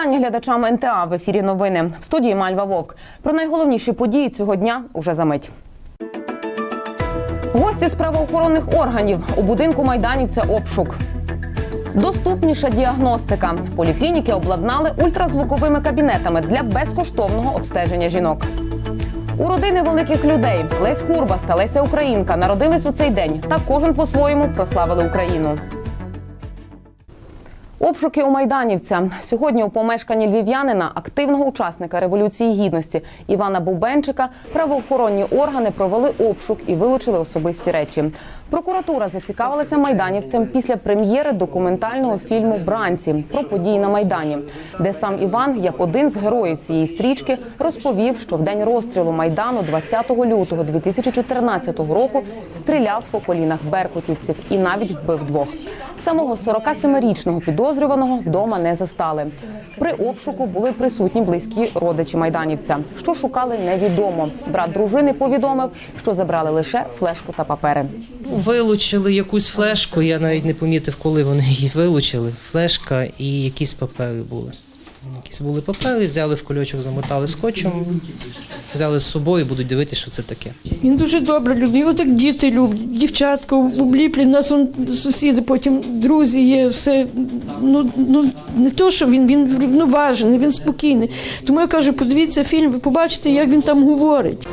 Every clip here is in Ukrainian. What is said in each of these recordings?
Вітання глядачам НТА в ефірі новини в студії Мальва Вовк. Про найголовніші події цього дня уже за мить. Гості з правоохоронних органів у будинку майданівця обшук. Доступніша діагностика. Поліклініки обладнали ультразвуковими кабінетами для безкоштовного обстеження жінок. У родини великих людей Лесь Курбас та Леся Українка народились у цей день та кожен по-своєму прославили Україну. Обшуки у Майданівця сьогодні у помешканні львів'янина, активного учасника революції гідності Івана Бубенчика, правоохоронні органи провели обшук і вилучили особисті речі. Прокуратура зацікавилася майданівцем після прем'єри документального фільму Бранці про події на майдані, де сам Іван, як один з героїв цієї стрічки, розповів, що в день розстрілу майдану, 20 лютого 2014 року, стріляв по колінах беркутівців і навіть вбив двох. Самого 47-річного підозрюваного вдома не застали. При обшуку були присутні близькі родичі майданівця. Що шукали, невідомо. Брат дружини повідомив, що забрали лише флешку та папери. Вилучили якусь флешку, я навіть не помітив, коли вони її вилучили. Флешка і якісь папери були. Якісь були папери, взяли в кульочок, замотали скотчем, взяли з собою, будуть дивитися, що це таке. Він дуже добра людина. Його так діти люблять, дівчатка обліплі. Нас он сусіди, потім друзі є, все. Ну, ну не то, що він, він врівноважений, він спокійний. Тому я кажу, подивіться фільм, ви побачите, як він там говорить.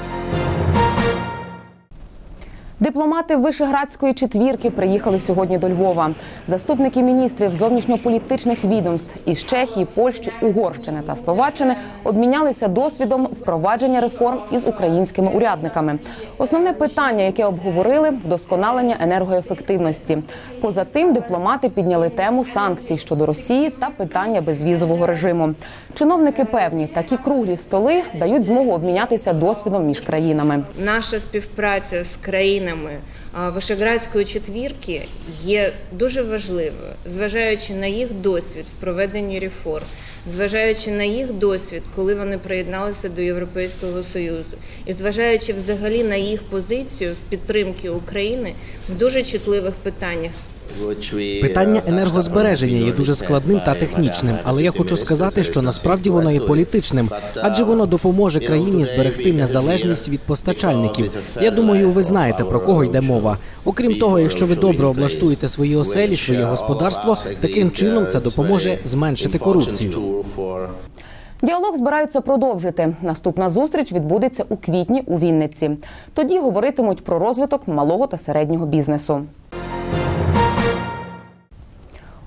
Дипломати Вишеградської четвірки приїхали сьогодні до Львова. Заступники міністрів зовнішньополітичних відомств із Чехії, Польщі, Угорщини та Словаччини обмінялися досвідом впровадження реформ із українськими урядниками. Основне питання, яке обговорили, вдосконалення енергоефективності. Поза тим, дипломати підняли тему санкцій щодо Росії та питання безвізового режиму. Чиновники певні, такі круглі столи дають змогу обмінятися досвідом між країнами. Наша співпраця з країнами Вишеградської четвірки є дуже важливою, зважаючи на їх досвід в проведенні реформ, зважаючи на їх досвід, коли вони приєдналися до Європейського Союзу, і зважаючи взагалі на їх позицію з підтримки України в дуже чутливих питаннях. Питання енергозбереження є дуже складним та технічним, але я хочу сказати, що насправді воно є політичним, адже воно допоможе країні зберегти незалежність від постачальників. Я думаю, ви знаєте про кого йде мова. Окрім того, якщо ви добре облаштуєте свої оселі, своє господарство, таким чином це допоможе зменшити корупцію. Діалог збираються продовжити. Наступна зустріч відбудеться у квітні у Вінниці. Тоді говоритимуть про розвиток малого та середнього бізнесу.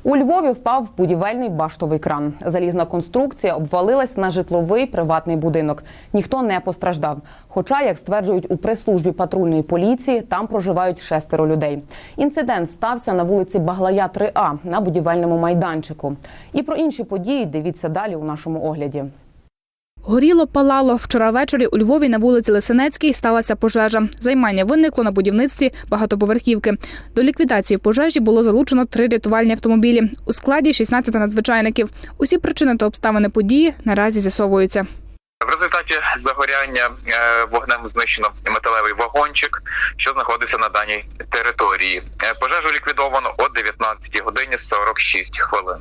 У Львові впав будівельний баштовий кран. Залізна конструкція обвалилась на житловий приватний будинок. Ніхто не постраждав. Хоча, як стверджують у прес-службі патрульної поліції, там проживають шестеро людей. Інцидент стався на вулиці Баглая 3А на будівельному майданчику. І про інші події дивіться далі у нашому огляді. Горіло, палало. Вчора ввечері у Львові на вулиці Лисинецькій сталася пожежа. Займання виникло на будівництві багатоповерхівки. До ліквідації пожежі було залучено три рятувальні автомобілі. У складі 16 надзвичайників. Усі причини та обставини події наразі з'ясовуються. В результаті загоряння е, вогнем знищено металевий вагончик, що знаходився на даній території. Е, Пожежу ліквідовано о 19 годині 46 хвилин.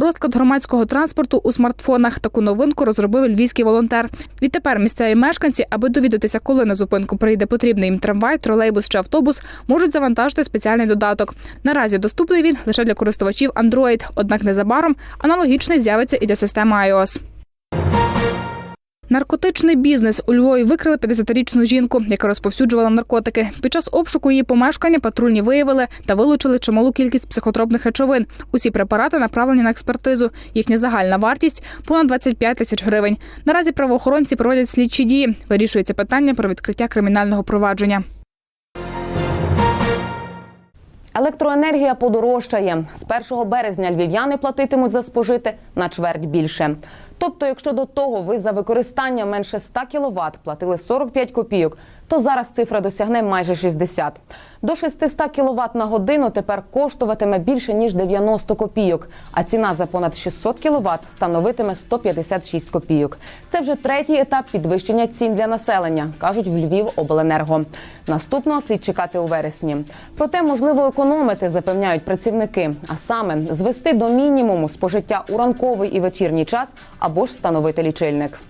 Розклад громадського транспорту у смартфонах. Таку новинку розробив львівський волонтер. Відтепер місцеві мешканці, аби довідатися, коли на зупинку прийде потрібний їм трамвай, тролейбус чи автобус, можуть завантажити спеціальний додаток. Наразі доступний він лише для користувачів Android, однак незабаром аналогічний з'явиться і для системи iOS. Наркотичний бізнес у Львові викрили 50-річну жінку, яка розповсюджувала наркотики. Під час обшуку її помешкання патрульні виявили та вилучили чималу кількість психотропних речовин. Усі препарати направлені на експертизу. Їхня загальна вартість понад 25 тисяч гривень. Наразі правоохоронці проводять слідчі дії. Вирішується питання про відкриття кримінального провадження. Електроенергія подорожчає. З 1 березня львів'яни платитимуть за спожити на чверть більше. Тобто, якщо до того ви за використання менше 100 кВт платили 45 копійок, то зараз цифра досягне майже 60. До 600 кВт на годину тепер коштуватиме більше ніж 90 копійок, а ціна за понад 600 кВт становитиме 156 копійок. Це вже третій етап підвищення цін для населення, кажуть в Львівобленерго. Наступного слід чекати у вересні. Проте можливо економити, запевняють працівники, а саме звести до мінімуму спожиття у ранковий і вечірній час або ж встановити лічильник.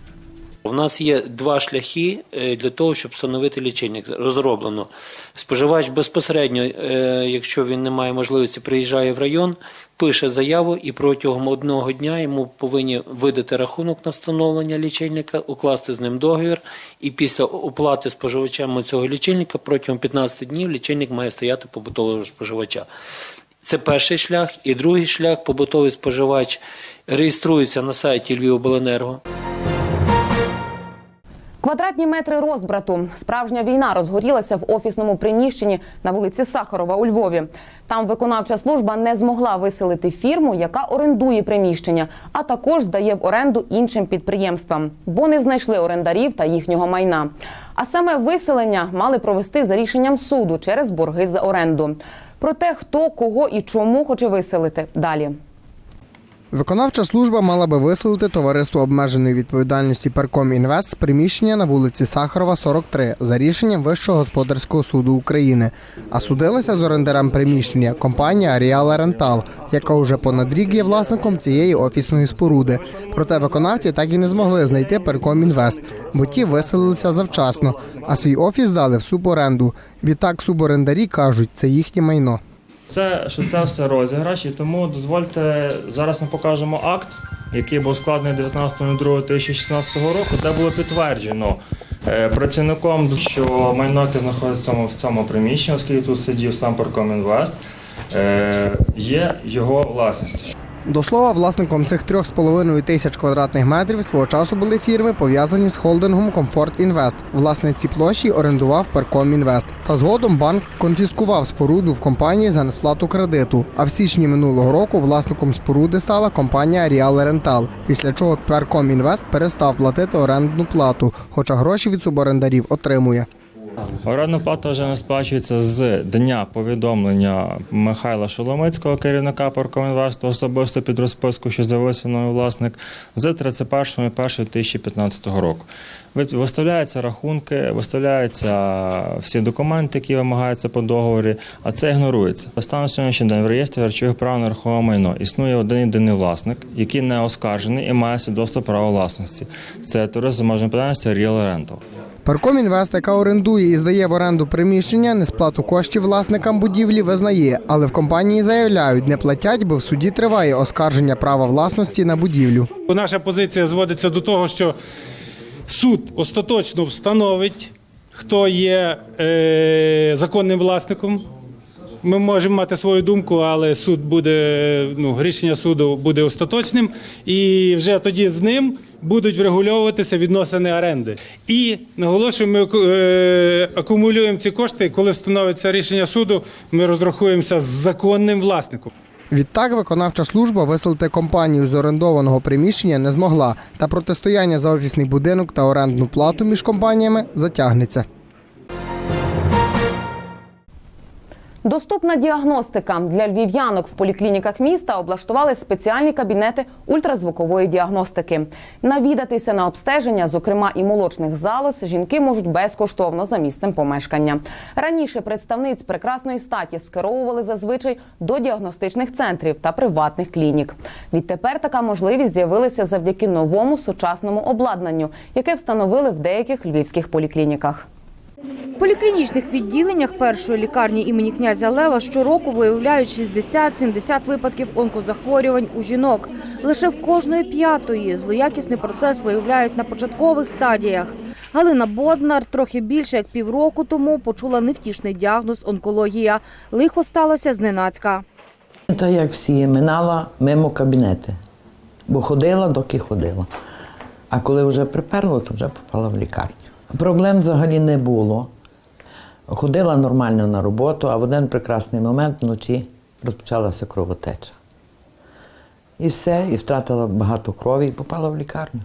У нас є два шляхи е, для того, щоб встановити лічильник. Розроблено. Споживач безпосередньо, е, якщо він не має можливості, приїжджає в район, пише заяву і протягом одного дня йому повинні видати рахунок на встановлення лічильника, укласти з ним договір. І після оплати споживачами цього лічильника протягом 15 днів лічильник має стояти побутового споживача. Це перший шлях. І другий шлях побутовий споживач реєструється на сайті Львівобленерго. Квадратні метри розбрату. Справжня війна розгорілася в офісному приміщенні на вулиці Сахарова у Львові. Там виконавча служба не змогла виселити фірму, яка орендує приміщення, а також здає в оренду іншим підприємствам, бо не знайшли орендарів та їхнього майна. А саме виселення мали провести за рішенням суду через борги за оренду. Про те, хто кого і чому хоче виселити далі. Виконавча служба мала би виселити товариство обмеженої відповідальності Перком Інвест з приміщення на вулиці Сахарова, 43 за рішенням Вищого господарського суду України. А судилася з орендарем приміщення компанія Аріала Рентал, яка уже понад рік є власником цієї офісної споруди. Проте виконавці так і не змогли знайти Перком Інвест, бо ті виселилися завчасно, а свій офіс дали в суборенду. Відтак суборендарі кажуть, це їхнє майно. Це що це все розіграш, і тому дозвольте зараз ми покажемо акт, який був складений 19.02.2016 року, де було підтверджено е, працівником, що майноки знаходиться в цьому, приміщенні, оскільки тут сидів сам Паркомінвест, е, є його власністю. До слова, власником цих 3,5 тисяч квадратних метрів свого часу були фірми, пов'язані з холдингом Комфорт Інвест. Власне, ці площі орендував Перком Інвест. Та згодом банк конфіскував споруду в компанії за несплату кредиту. А в січні минулого року власником споруди стала компанія Ріал Рентал, після чого Перком Інвест перестав платити орендну плату, хоча гроші від суборендарів отримує. Орендна плата вже не сплачується з дня повідомлення Михайла Шоломицького, керівника Паркомінвесту, особисто під розписку, що зависив новий власник, з 31.01.2015 року. Ви- Виставляються рахунки, виставляються всі документи, які вимагаються по договорі, а це ігнорується. Станом сьогоднішній день в реєстрі речових прав на рухоме майно існує один єдиний власник, який не оскаржений і має свідоцтво права власності. Це туризм можна подальності Real Rental. Перком Інвест, яка орендує і здає в оренду приміщення, несплату коштів власникам будівлі визнає, але в компанії заявляють, не платять, бо в суді триває оскарження права власності на будівлю. Наша позиція зводиться до того, що суд остаточно встановить, хто є е, законним власником. Ми можемо мати свою думку, але суд буде, ну, рішення суду буде остаточним, і вже тоді з ним будуть врегульовуватися відносини оренди. І наголошую, ми е, акумулюємо ці кошти. Коли встановиться рішення суду, ми розрахуємося з законним власником. Відтак виконавча служба виселити компанію з орендованого приміщення не змогла, та протистояння за офісний будинок та орендну плату між компаніями затягнеться. Доступна діагностика для львів'янок в поліклініках міста облаштували спеціальні кабінети ультразвукової діагностики. Навідатися на обстеження, зокрема і молочних залоз, жінки можуть безкоштовно за місцем помешкання. Раніше представниць прекрасної статі скеровували зазвичай до діагностичних центрів та приватних клінік. Відтепер така можливість з'явилася завдяки новому сучасному обладнанню, яке встановили в деяких львівських поліклініках. Поліклінічних відділеннях першої лікарні імені князя Лева щороку виявляють 60-70 випадків онкозахворювань у жінок. Лише в кожної п'ятої злоякісний процес виявляють на початкових стадіях. Галина Боднар трохи більше як півроку тому почула невтішний діагноз онкологія. Лихо сталося зненацька. Та як всі минала мимо кабінети, бо ходила, доки ходила. А коли вже приперло, то вже попала в лікарню. Проблем взагалі не було. Ходила нормально на роботу, а в один прекрасний момент вночі розпочалася кровотеча. І все, і втратила багато крові і попала в лікарню.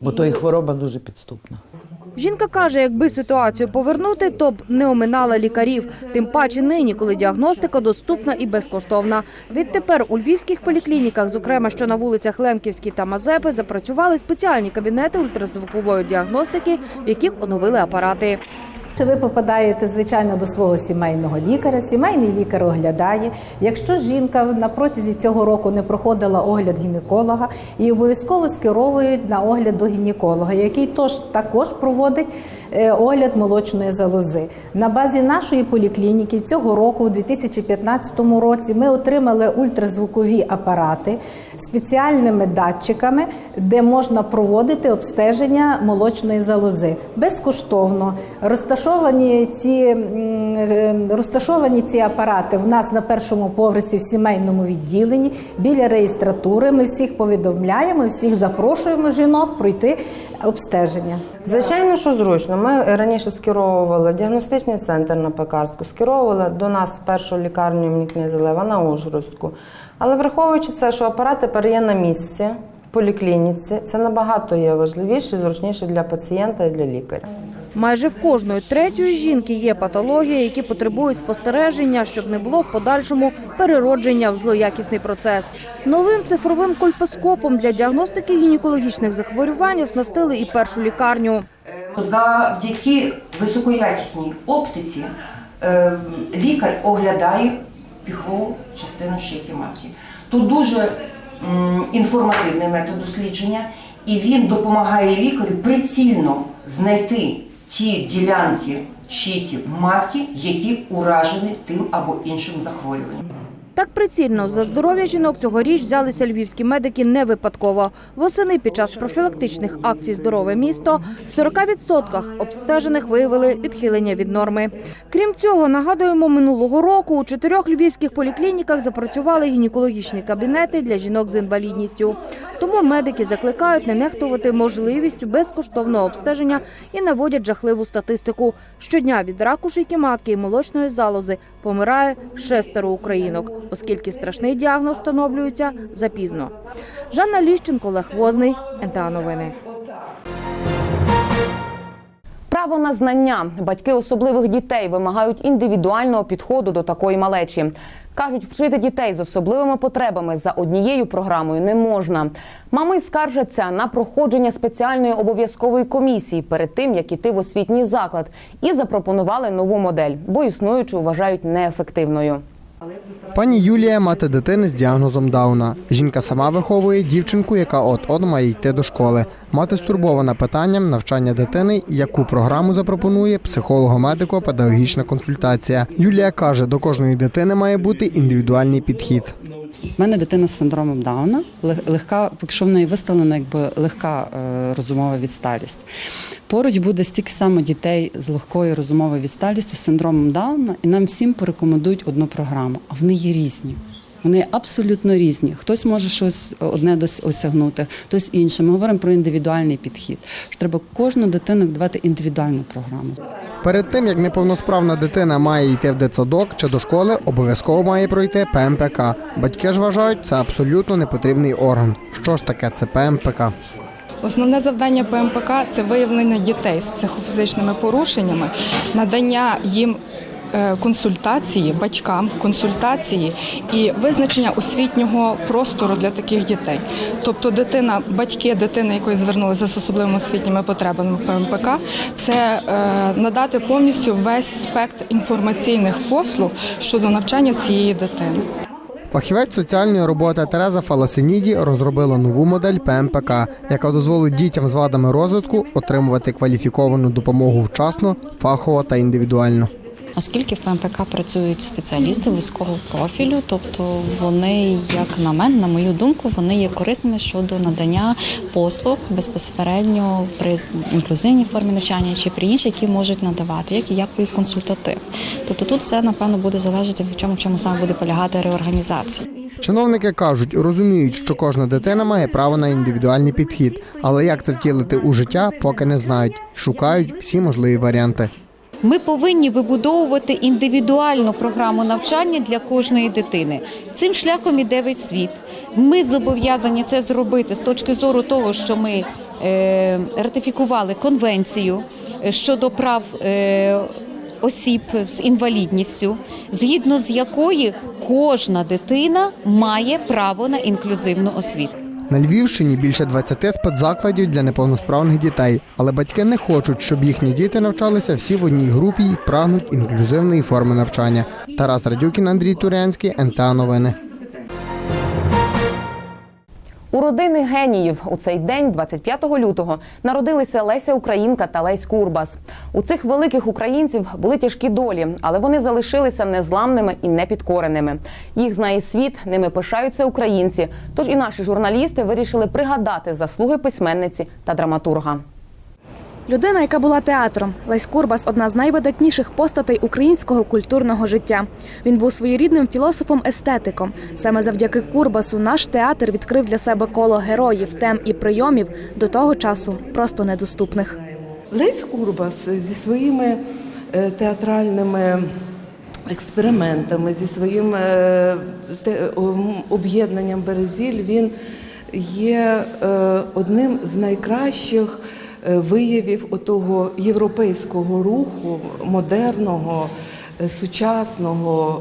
Бо то і хвороба дуже підступна. Жінка каже, якби ситуацію повернути, то б не оминала лікарів. Тим паче нині, коли діагностика доступна і безкоштовна. Відтепер у львівських поліклініках, зокрема що на вулицях Лемківській та Мазепи, запрацювали спеціальні кабінети ультразвукової діагностики, в яких оновили апарати. Ви попадаєте, звичайно, до свого сімейного лікаря. Сімейний лікар оглядає. Якщо жінка на протязі цього року не проходила огляд гінеколога, і обов'язково скеровують на огляд до гінеколога, який тож також проводить огляд молочної залози. На базі нашої поліклініки цього року, у 2015 році, ми отримали ультразвукові апарати спеціальними датчиками, де можна проводити обстеження молочної залози безкоштовно. Розташовані ці, е, розташовані ці апарати в нас на першому поверсі в сімейному відділенні біля реєстратури. Ми всіх повідомляємо, всіх запрошуємо жінок пройти обстеження. Звичайно, що зручно. Ми раніше скеровували в діагностичний центр на Пекарську, скеровували до нас першу лікарню імені князя Лева на Ужгородську. Але враховуючи це, що апарат тепер є на місці в поліклініці, це набагато є важливіше і зручніше для пацієнта і для лікаря. Майже в кожної третьої жінки є патології, які потребують спостереження, щоб не було в подальшому переродження в злоякісний процес. Новим цифровим кольпоскопом для діагностики гінекологічних захворювань оснастили і першу лікарню. Завдяки високоякісній оптиці е, лікар оглядає піхову частину щеки матки. Тут дуже інформативний метод дослідження, і він допомагає лікарю прицільно знайти ті ділянки щиті матки, які уражені тим або іншим захворюванням. Так прицільно за здоров'я жінок цьогоріч взялися львівські медики не випадково. Восени під час профілактичних акцій Здорове місто в 40% обстежених виявили відхилення від норми. Крім цього, нагадуємо, минулого року у чотирьох львівських поліклініках запрацювали гінекологічні кабінети для жінок з інвалідністю. Тому медики закликають не нехтувати можливістю безкоштовного обстеження і наводять жахливу статистику. Щодня від раку шийки матки і молочної залози помирає шестеро українок, оскільки страшний діагноз встановлюється запізно. Жанна Ліщенко, Олег Возний, НТА Новини. Право на знання батьки особливих дітей вимагають індивідуального підходу до такої малечі. Кажуть, вчити дітей з особливими потребами за однією програмою не можна. Мами скаржаться на проходження спеціальної обов'язкової комісії перед тим, як іти в освітній заклад, і запропонували нову модель, бо існуючу вважають неефективною. Пані Юлія мати дитини з діагнозом Дауна. Жінка сама виховує дівчинку, яка от-от має йти до школи. Мати стурбована питанням навчання дитини, яку програму запропонує психолого-медико-педагогічна консультація. Юлія каже, до кожної дитини має бути індивідуальний підхід. У мене дитина з синдромом Дауна, лег- легка, якщо в неї виставлена якби легка е, розумова відсталість. Поруч буде стільки само дітей з легкою розумовою відсталістю, з синдромом Дауна, і нам всім порекомендують одну програму, а вони є різні. Вони абсолютно різні. Хтось може щось одне дос- осягнути, хтось інше. Ми говоримо про індивідуальний підхід. Що треба кожну дитину давати індивідуальну програму. Перед тим як неповносправна дитина має йти в дитсадок чи до школи, обов'язково має пройти ПМПК. Батьки ж вважають, це абсолютно непотрібний орган. Що ж таке це ПМПК? Основне завдання ПМПК це виявлення дітей з психофізичними порушеннями, надання їм консультації батькам, консультації і визначення освітнього простору для таких дітей. Тобто, дитина, батьки дитини, якої звернулися з особливими освітніми потребами ПМПК, це е, надати повністю весь спектр інформаційних послуг щодо навчання цієї дитини. Фахівець соціальної роботи Тереза Фаласиніді розробила нову модель ПМПК, яка дозволить дітям з вадами розвитку отримувати кваліфіковану допомогу вчасно, фахово та індивідуально. Оскільки в ПМПК працюють спеціалісти вузького профілю, тобто вони, як на мене, на мою думку, вони є корисними щодо надання послуг безпосередньо при інклюзивній формі навчання чи при іншій, які можуть надавати, як і як і консультатив. Тобто тут все напевно буде залежати в чому в чому саме буде полягати реорганізація. Чиновники кажуть, розуміють, що кожна дитина має право на індивідуальний підхід, але як це втілити у життя, поки не знають. Шукають всі можливі варіанти. Ми повинні вибудовувати індивідуальну програму навчання для кожної дитини. Цим шляхом іде весь світ. Ми зобов'язані це зробити з точки зору того, що ми е, ратифікували конвенцію е, щодо прав. Е, Осіб з інвалідністю, згідно з якої кожна дитина має право на інклюзивну освіту. На Львівщині більше 20 спецзакладів для неповносправних дітей, але батьки не хочуть, щоб їхні діти навчалися всі в одній групі і прагнуть інклюзивної форми навчання. Тарас Радюкін, Андрій Турянський, НТА Новини. У родини геніїв у цей день, 25 лютого, народилися Леся Українка та Лесь Курбас. У цих великих українців були тяжкі долі, але вони залишилися незламними і непідкореними. Їх знає світ, ними пишаються українці. Тож і наші журналісти вирішили пригадати заслуги письменниці та драматурга. Людина, яка була театром, Лесь Курбас одна з найвидатніших постатей українського культурного життя. Він був своєрідним філософом-естетиком. Саме завдяки Курбасу наш театр відкрив для себе коло героїв, тем і прийомів до того часу просто недоступних. Лесь Курбас зі своїми е, театральними експериментами, зі своїм е, об'єднанням Березіль, він є е, одним з найкращих виявів отого європейського руху, модерного, е, сучасного.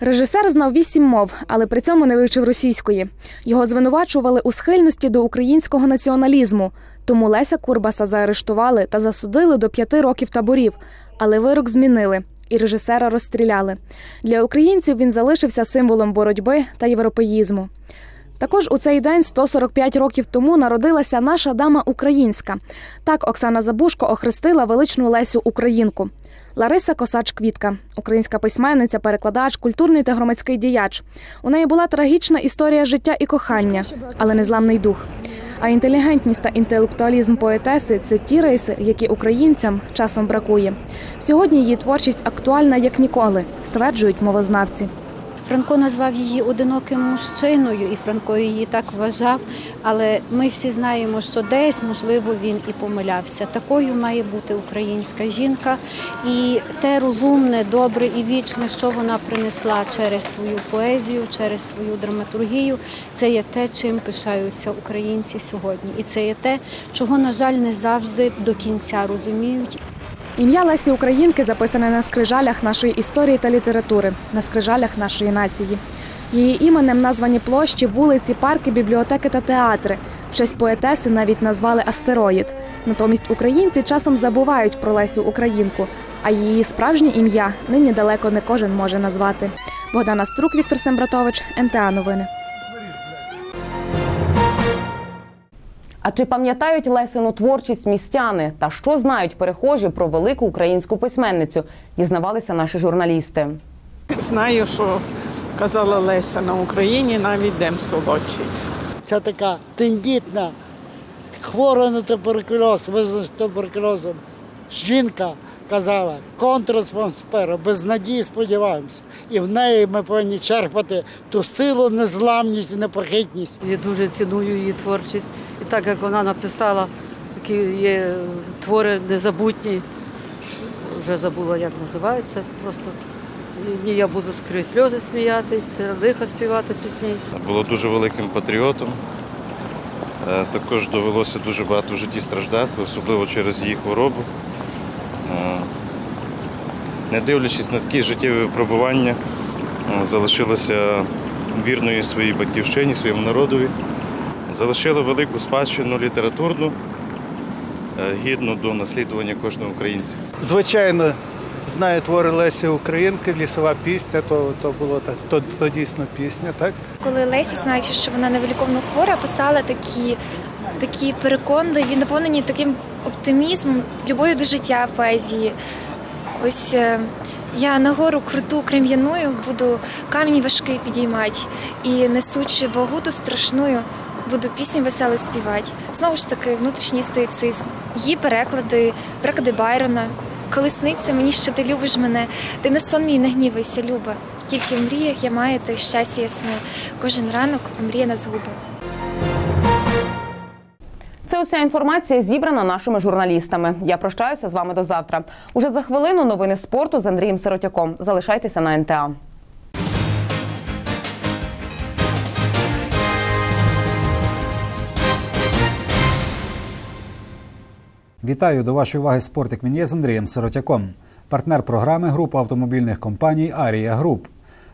Режисер знав вісім мов, але при цьому не вивчив російської. Його звинувачували у схильності до українського націоналізму. Тому Леся Курбаса заарештували та засудили до п'яти років таборів. Але вирок змінили і режисера розстріляли. Для українців він залишився символом боротьби та європеїзму. Також у цей день, 145 років тому, народилася наша дама українська. Так Оксана Забушко охрестила величну Лесю Українку. Лариса Косач Квітка, українська письменниця, перекладач, культурний та громадський діяч. У неї була трагічна історія життя і кохання, але незламний дух. А інтелігентність та інтелектуалізм поетеси це ті риси, які українцям часом бракує. Сьогодні її творчість актуальна як ніколи, стверджують мовознавці. Франко назвав її одиноким мужчиною, і Франко її так вважав. Але ми всі знаємо, що десь, можливо, він і помилявся. Такою має бути українська жінка. І те розумне, добре і вічне, що вона принесла через свою поезію, через свою драматургію, це є те, чим пишаються українці сьогодні. І це є те, чого, на жаль, не завжди до кінця розуміють. Ім'я Лесі Українки записане на скрижалях нашої історії та літератури, на скрижалях нашої нації. Її іменем названі площі, вулиці, парки, бібліотеки та театри. В честь поетеси навіть назвали астероїд. Натомість українці часом забувають про Лесю Українку, а її справжнє ім'я нині далеко не кожен може назвати. Богдана Струк, Віктор Сембратович, НТА Новини. А чи пам'ятають Лесину творчість містяни та що знають перехожі про велику українську письменницю? Дізнавалися наші журналісти. Знаю, що казала Леся на Україні навіть дем солодший. Це така тендітна, хвора на туберкульоз, визначена туберкульозом. Жінка казала, контрасфонсперо, без надії сподіваємося. І в неї ми повинні черпати ту силу, незламність і непохитність. Я дуже ціную її творчість. І так як вона написала, такі є твори незабутні, вже забула, як називається. Просто ні, я буду скрізь сльози сміятись, лихо співати пісні. Було дуже великим патріотом. Е, Також довелося дуже багато в житті страждати, особливо через її хворобу. Не дивлячись на такі життєві випробування, залишилася вірною своїй батьківщині, своєму народові. Залишила велику спадщину літературну, е, гідну до наслідування кожного українця. Звичайно, знаю твори Лесі Українки, лісова пісня, то, то було так, то, то дійсно пісня, так? Коли Лесі, знаючи, що вона невиліковно хвора, писала такі, такі переконливі, наповнені таким оптимізмом, любов'ю до життя поезії. Ось е, я на гору круту крем'яною буду камінь важкий підіймати і несучи вагу ту страшною, буду пісню весело співати. Знову ж таки, внутрішній стоїцизм. Її переклади, переклади Байрона. Коли сниться мені, що ти любиш мене, ти на сон мій не гнівайся, люба. Тільки в мріях я маю те щастя ясне. Кожен ранок мрія нас губи. Уся інформація зібрана нашими журналістами. Я прощаюся з вами до завтра. Уже за хвилину новини спорту з Андрієм Сиротяком. Залишайтеся на НТА. Вітаю до вашої уваги спортик Мін'є з Андрієм Сиротяком. Партнер програми група автомобільних компаній Арія Груп.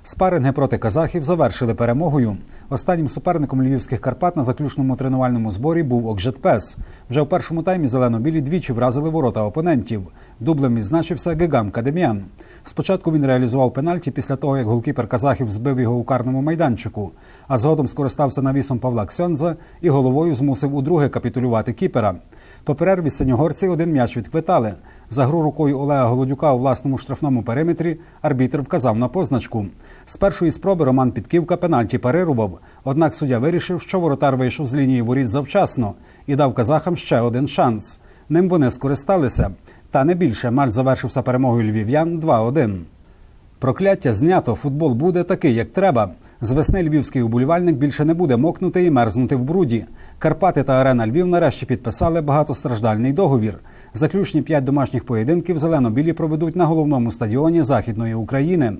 Спаринги проти казахів завершили перемогою. Останнім суперником львівських Карпат на заключному тренувальному зборі був Окжетпес. Вже в першому таймі зелено-білі двічі вразили ворота опонентів. Дублем відзначився Гегам Кадем'ян. Спочатку він реалізував пенальті після того, як голкіпер казахів збив його у карному майданчику, а згодом скористався навісом Павла Ксьонза і головою змусив удруге капітулювати кіпера. По перерві синьогорці один м'яч відквитали. За гру рукою Олега Голодюка у власному штрафному периметрі арбітр вказав на позначку. З першої спроби Роман Підківка пенальті парирував. Однак суддя вирішив, що воротар вийшов з лінії воріт завчасно і дав казахам ще один шанс. Ним вони скористалися. Та не більше матч завершився перемогою львів'ян 2-1. Прокляття знято. Футбол буде такий, як треба. З весни львівський уболівальник більше не буде мокнути і мерзнути в бруді. Карпати та арена Львів нарешті підписали багатостраждальний договір. Заключні п'ять домашніх поєдинків зелено-білі проведуть на головному стадіоні Західної України.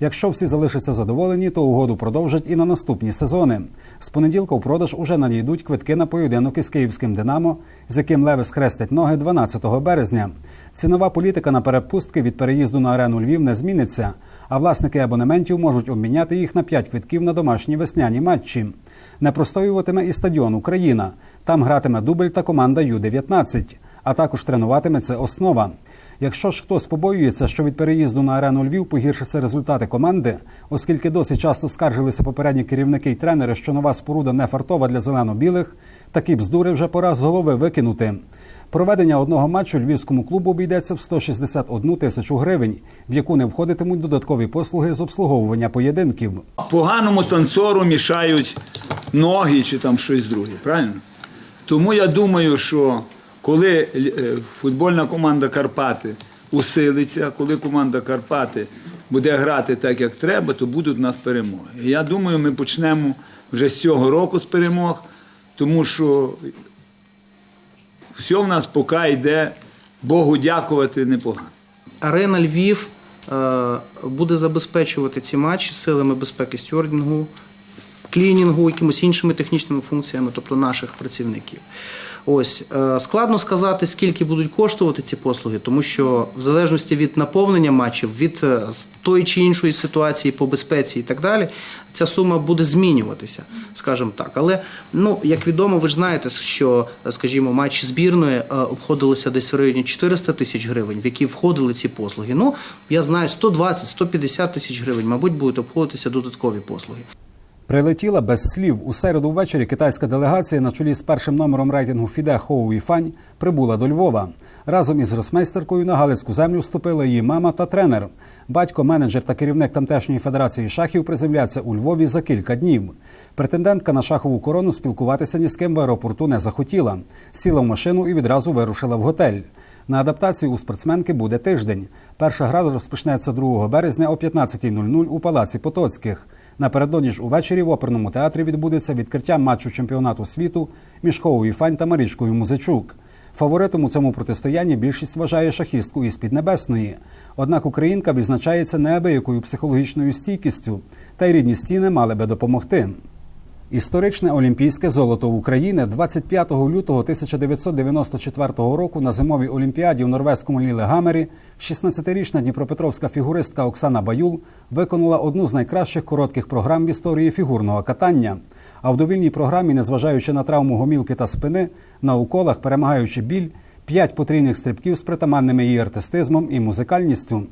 Якщо всі залишаться задоволені, то угоду продовжать і на наступні сезони. З понеділка у продаж уже надійдуть квитки на поєдинок із київським Динамо, з яким Леви схрестить ноги 12 березня. Цінова політика на перепустки від переїзду на арену Львів не зміниться, а власники абонементів можуть обміняти їх на 5 квитків на домашні весняні матчі. Не простоюватиме і стадіон Україна. Там гратиме дубль та команда Ю-19, а також тренуватиметься основа. Якщо ж хтось побоюється, що від переїзду на арену Львів погіршаться результати команди, оскільки досить часто скаржилися попередні керівники й тренери, що нова споруда не фартова для зелено-білих, такі бздури вже пора з голови викинути. Проведення одного матчу львівському клубу обійдеться в 161 тисячу гривень, в яку не входитимуть додаткові послуги з обслуговування поєдинків. Поганому танцору мішають ноги чи там щось друге, правильно? Тому я думаю, що коли е, футбольна команда Карпати усилиться, коли команда Карпати буде грати так, як треба, то будуть у нас перемоги. І я думаю, ми почнемо вже з цього року з перемог, тому що все в нас поки йде, Богу дякувати непогано. Арена Львів е, буде забезпечувати ці матчі силами безпеки стюардингу, клінінгу, якимось іншими технічними функціями, тобто наших працівників. Ось е, складно сказати, скільки будуть коштувати ці послуги, тому що в залежності від наповнення матчів, від е, тої чи іншої ситуації по безпеці і так далі, ця сума буде змінюватися, скажімо так. Але ну як відомо, ви ж знаєте, що, скажімо, матчі збірної е, обходилися десь в районі 400 тисяч гривень, в які входили ці послуги. Ну я знаю, 120-150 тисяч гривень, мабуть, будуть обходитися додаткові послуги. Прилетіла без слів. У середу ввечері китайська делегація на чолі з першим номером рейтингу Фіде Хоу Іфань прибула до Львова. Разом із гросмейстеркою на Галицьку землю вступила її мама та тренер. Батько, менеджер та керівник тамтешньої федерації шахів приземляться у Львові за кілька днів. Претендентка на шахову корону спілкуватися ні з ким в аеропорту не захотіла. Сіла в машину і відразу вирушила в готель. На адаптацію у спортсменки буде тиждень. Перша гра розпочнеться 2 березня о 15.00 у Палаці Потоцьких. Напередодні ж увечері в оперному театрі відбудеться відкриття матчу чемпіонату світу між Хоуї Фань та Марічкою Музичук. Фаворитом у цьому протистоянні більшість вважає шахістку із Піднебесної. Однак українка відзначається неабиякою психологічною стійкістю, та й рідні стіни мали би допомогти. Історичне олімпійське золото України 25 лютого 1994 року на зимовій олімпіаді у норвезькому Лілегамері 16-річна дніпропетровська фігуристка Оксана Баюл виконала одну з найкращих коротких програм в історії фігурного катання. А в довільній програмі, незважаючи на травму гомілки та спини, на уколах, перемагаючи біль, п'ять потрійних стрибків з притаманними її артистизмом і музикальністю.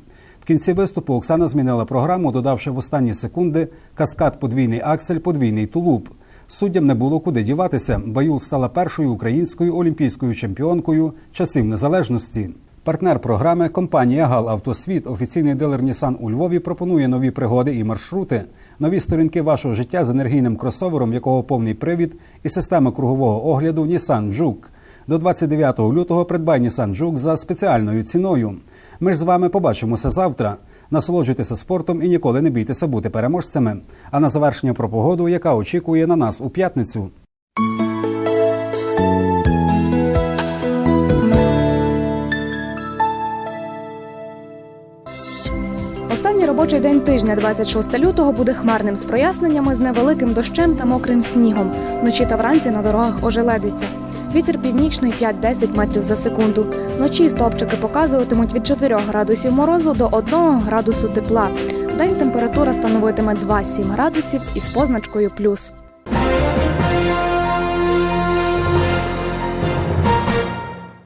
Кінці виступу Оксана змінила програму, додавши в останні секунди каскад подвійний аксель, подвійний тулуб. Суддям не було куди діватися. Баюл стала першою українською олімпійською чемпіонкою часів незалежності. Партнер програми компанія Гал Автосвіт, офіційний дилер Нісан у Львові, пропонує нові пригоди і маршрути, нові сторінки вашого життя з енергійним кросовером, якого повний привід, і система кругового огляду Нісан Джук. До 29 лютого придбай Nissan Juke за спеціальною ціною. Ми ж з вами побачимося завтра. Насолоджуйтеся спортом і ніколи не бійтеся бути переможцями. А на завершення про погоду, яка очікує на нас у п'ятницю. Останній робочий день тижня, 26 лютого, буде хмарним з проясненнями з невеликим дощем та мокрим снігом. Вночі та вранці на дорогах ожеледиться. Вітер північний 5-10 метрів за секунду. Вночі стовпчики показуватимуть від 4 градусів морозу до 1 градусу тепла. День температура становитиме 2-7 градусів із позначкою плюс.